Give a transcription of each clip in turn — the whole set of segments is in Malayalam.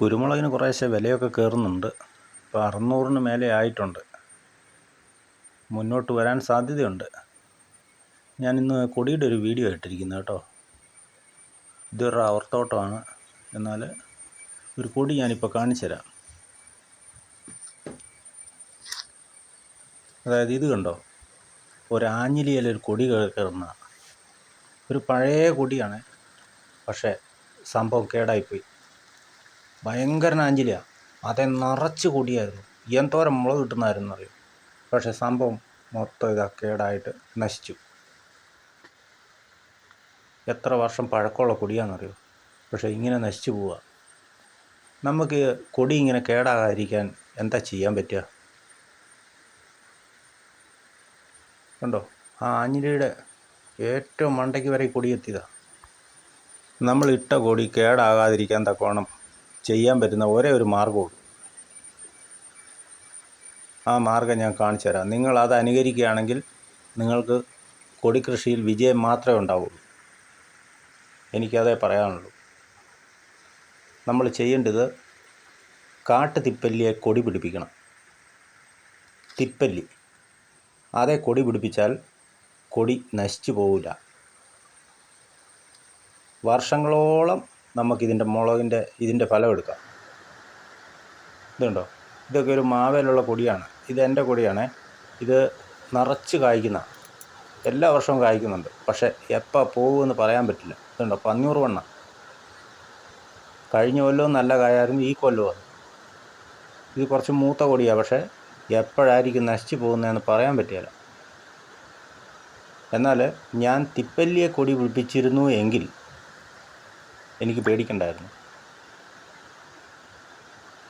കുരുമുളകിന് കുറേശ്ശെ വിലയൊക്കെ കയറുന്നുണ്ട്. ഇപ്പോൾ അറുന്നൂറിന് മേലെ ആയിട്ടുണ്ട്. മുന്നോട്ട് വരാൻ സാധ്യതയുണ്ട്. ഞാൻ ഇന്ന് കൊടിയുടെ ഒരു വീഡിയോ ഇട്ടിരിക്കുന്നത് കേട്ടോ. ഇതൊരു അവർത്തോട്ടമാണ്. തോട്ടമാണ് എന്നാൽ ഒരു കൊടി ഞാനിപ്പോൾ കാണിച്ചു തരാം. അതായത് ഇത് കണ്ടോ? ഒരു ഒരു കൊടി കയറുന്ന. ഒരു പഴയ കൊടിയാണ്. പക്ഷേ സംഭവം കേടായിപ്പോയി. ഭയങ്കര ആഞ്ചിലിയാണ് അതേ നിറച്ച് കൊടിയായിരുന്നു. എന്തോരം മുളക് കിട്ടുന്നതായിരുന്നു അറിയും? പക്ഷേ സംഭവം മൊത്തം ഇതാ കേടായിട്ട് നശിച്ചു. എത്ര വർഷം പഴക്കമുള്ള കൊടിയാണെന്നറിയോ? പക്ഷേ ഇങ്ങനെ നശിച്ചു പോവുക നമുക്ക് കൊടി ഇങ്ങനെ കേടാകാതിരിക്കാൻ എന്താ ചെയ്യാൻ പറ്റുക? കണ്ടോ? ആ ആഞ്ഞിലിയുടെ ഏറ്റവും മണ്ടയ്ക്ക് വരെ കൊടി എത്തിയതാണ് നമ്മൾ ഇട്ട കൊടി കേടാകാതിരിക്കാൻ തക്കോണം ചെയ്യാൻ പറ്റുന്ന ഒരേ ഒരു മാർഗമുണ്ട് ആ മാർഗം ഞാൻ കാണിച്ചു തരാം. നിങ്ങൾ അത് അനുകരിക്കുകയാണെങ്കിൽ നിങ്ങൾക്ക് കൊടിക്കൃഷിയിൽ വിജയം മാത്രമേ ഉണ്ടാവുള്ളൂ. എനിക്കതേ പറയാനുള്ളൂ. നമ്മൾ ചെയ്യേണ്ടത് കാട്ടു തിപ്പല്ലിയെ കൊടി പിടിപ്പിക്കണം. തിപ്പല്ലി. അതേ കൊടി പിടിപ്പിച്ചാൽ കൊടി നശിച്ചു പോവില്ല. വർഷങ്ങളോളം നമുക്കിതിന്റെ മുളകിന്റെ ഇതിന്റെ ഫലം എടുക്കാം. ഇതുണ്ടോ? ഇതൊക്കെ ഒരു മാവേലുള്ള കൊടിയാണ് ഇത് എന്റെ കൊടിയാണ് ഇത് നിറച്ച് കായ്ക്കുന്ന എല്ലാ വർഷവും കായ്ക്കുന്നുണ്ട്. പക്ഷേ എപ്പോൾ പോകുമെന്ന് പറയാൻ പറ്റില്ല. ഇതുണ്ടോ? പന്നൂറ് വണ്ണ. കഴിഞ്ഞ കൊല്ലവും നല്ല കായായിരുന്നു ഈ കൊല്ലവും അത്. ഇത് കുറച്ച് മൂത്ത കൊടിയാണ് പക്ഷേ എപ്പോഴായിരിക്കും നശിച്ചു പോകുന്നതെന്ന് പറയാൻ പറ്റില്ല. എന്നാൽ ഞാൻ തിപ്പല്ലിയെ കൊടി പിടിപ്പിച്ചിരുന്നു എങ്കിൽ എനിക്ക് പേടിക്കണ്ടായിരുന്നു.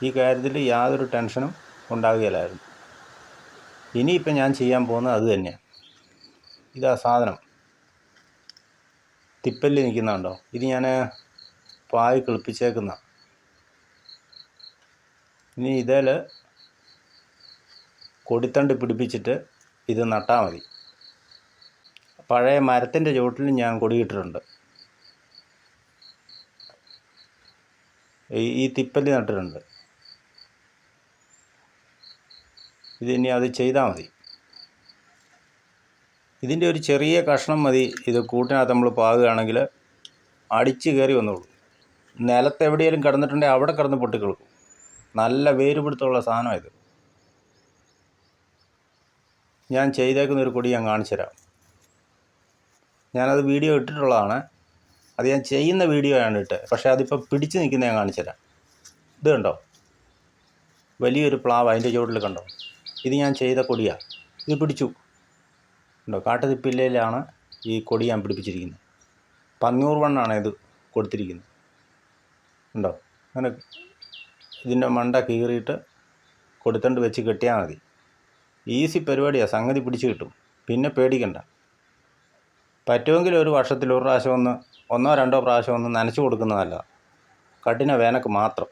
ഈ കാര്യത്തിൽ യാതൊരു ടെൻഷനും ഉണ്ടാകുകയില്ലായിരുന്നു. ഇനിയിപ്പം ഞാൻ ചെയ്യാൻ പോകുന്നത് അത് തന്നെയാണ് ഇതാ സാധനം. തിപ്പല്ലി നിൽക്കുന്നുണ്ടോ? ഇത് ഞാൻ പായ് കിളിപ്പിച്ചേക്കുന്ന. ഇനി ഇതിൽ കൊടിത്തണ്ട് പിടിപ്പിച്ചിട്ട് ഇത് നട്ടാൽ മതി. പഴയ മരത്തിന്റെ ചുവട്ടിലും ഞാൻ കൊടിയിട്ടിട്ടുണ്ട് ഈ തിപ്പല്ലി നട്ടിട്ടുണ്ട്. ഇതിനി അത് ചെയ്താൽ മതി. ഇതിന്റെ ഒരു ചെറിയ കഷ്ണം മതി. ഇത് കൂട്ടിനകത്ത് നമ്മൾ പാകുകയാണെങ്കിൽ അടിച്ച് കയറി വന്നോളൂ. നിലത്ത് എവിടെയെങ്കിലും കിടന്നിട്ടുണ്ടെങ്കിൽ അവിടെ കിടന്ന് പൊട്ടിക്കിളക്കും നല്ല വേര് പിടുത്തമുള്ള സാധനമാണ് ഇത്. ഞാൻ ചെയ്തേക്കുന്ന ഒരു കൊടി ഞാൻ കാണിച്ചു തരാം ഞാനത് വീഡിയോ ഇട്ടിട്ടുള്ളതാണ്. അത് ഞാൻ ചെയ്യുന്ന വീഡിയോ ആണ് ഇട്ടത് പക്ഷേ അതിപ്പോൾ പിടിച്ച് നിൽക്കുന്ന ഞാൻ കാണിച്ചു ഇത് കണ്ടോ? വലിയൊരു പ്ലാവ് അതിന്റെ ചുവട്ടിൽ കണ്ടോ? ഇത് ഞാൻ ചെയ്ത കൊടിയാണ് ഇത് പിടിച്ചു. ഉണ്ടോ കാട്ടുതിപ്പില്ലയിലാണ് ഈ കൊടി ഞാൻ പിടിപ്പിച്ചിരിക്കുന്നത്. പന്നൂർ വണ്ണാണ് ഇത് കൊടുത്തിരിക്കുന്നത്. ഉണ്ടോ അങ്ങനെ ഇതിന്റെ മണ്ട കീറിയിട്ട് കൊടുത്തണ്ട് വെച്ച് കെട്ടിയാൽ മതി. ഈസി പരിപാടിയാണ് സംഗതി പിടിച്ച് കിട്ടും. പിന്നെ പേടിക്കണ്ട. പറ്റുമെങ്കിൽ ഒരു വർഷത്തിൽ ഒരു പ്രാവശ്യം ഒന്ന് ഒന്നോ രണ്ടോ പ്രാവശ്യം ഒന്ന് നനച്ചു കൊടുക്കുന്നതല്ല. കഠിന വേനക്ക് മാത്രം.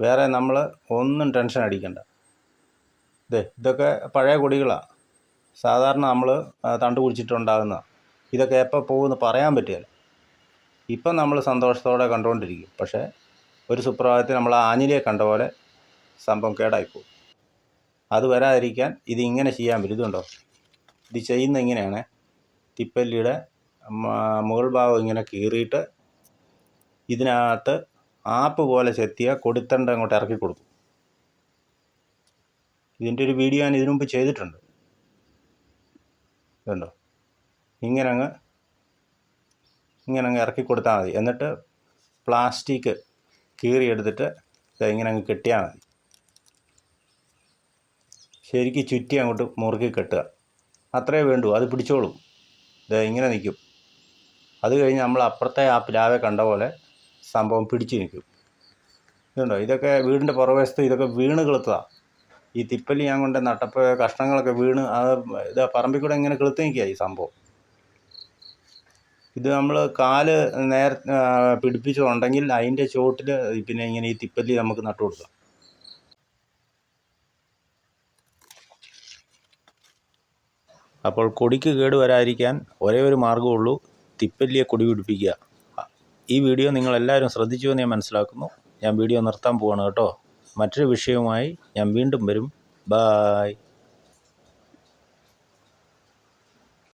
വേറെ നമ്മൾ ഒന്നും ടെൻഷൻ അടിക്കണ്ട. ഇതേ ഇതൊക്കെ പഴയ കൊടികളാണ് സാധാരണ നമ്മൾ തണ്ട് കുടിച്ചിട്ടുണ്ടാകുന്ന ഇതൊക്കെ എപ്പോൾ പോകുമെന്ന് പറയാൻ പറ്റില്ല. ഇപ്പം നമ്മൾ സന്തോഷത്തോടെ കണ്ടുകൊണ്ടിരിക്കും പക്ഷേ ഒരു സുപ്രഭാതത്തിൽ നമ്മൾ ആഞ്ഞിലിയെ കണ്ട പോലെ സംഭവം കേടായിപ്പോകും. അത് വരാതിരിക്കാൻ ഇത് ഇങ്ങനെ ചെയ്യാൻ ഇതുണ്ടോ ഇത് ചെയ്യുന്ന ഇങ്ങനെയാണ്. തിപ്പല്ലിയുടെ മുകൾ ഭാഗം ഇങ്ങനെ കീറിയിട്ട് ഇതിനകത്ത് ആപ്പ് പോലെ ചെത്തിയ കൊടുത്തണ്ട അങ്ങോട്ട് ഇറക്കി കൊടുക്കും. ഇതിന്റെ ഒരു വീഡിയോ ഞാൻ ഇതിനു മുമ്പ് ചെയ്തിട്ടുണ്ട്. ഇതുണ്ടോ ഇങ്ങനെ അങ്ങ് ഇങ്ങനെ അങ്ങ് ഇറക്കി കൊടുത്താൽ മതി. എന്നിട്ട് പ്ലാസ്റ്റിക് കീറിയെടുത്തിട്ട് ഇങ്ങനെ അങ്ങ് കെട്ടിയാൽ മതി. ശരിക്കും ചുറ്റി അങ്ങോട്ട് മുറുക്കി കെട്ടുക. അത്രേ വേണ്ടൂ. അത് പിടിച്ചോളും. ഇത് ഇങ്ങനെ നിൽക്കും. അത് കഴിഞ്ഞ് നമ്മൾ അപ്പുറത്തെ ആ പ്ലാവെ കണ്ട പോലെ സംഭവം പിടിച്ചു നിൽക്കും. ഇതുണ്ടോ? ഇതൊക്കെ വീടിന്റെ പുറവശത്ത് ഇതൊക്കെ വീണ് കിളുത്തതാണ് ഈ തിപ്പല്ലി ഞാൻ കൊണ്ട് നട്ടപ്പോൾ കഷ്ണങ്ങളൊക്കെ വീണ് അത് ഇത് പറമ്പിൽ കൂടെ ഇങ്ങനെ കിളുത്ത് നിൽക്കുക ഈ സംഭവം. ഇത് നമ്മൾ കാൽ നേര പിടിപ്പിച്ചുണ്ടെങ്കിൽ അതിന്റെ ചുവട്ടിൽ പിന്നെ ഇങ്ങനെ ഈ തിപ്പല്ലി നമുക്ക് നട്ടു കൊടുക്കാം. അപ്പോൾ കൊടിക്ക് കേട് വരാതിരിക്കാൻ ഒരേ ഒരു മാർഗമുള്ളൂ. തിപ്പല്ലിയെ കൊടി പിടിപ്പിക്കുക. ഈ വീഡിയോ നിങ്ങളെല്ലാവരും ശ്രദ്ധിച്ചു എന്ന് ഞാൻ മനസ്സിലാക്കുന്നു. ഞാൻ വീഡിയോ നിർത്താൻ പോവാണ് കേട്ടോ. മറ്റൊരു വിഷയവുമായി ഞാൻ വീണ്ടും വരും. ബായ്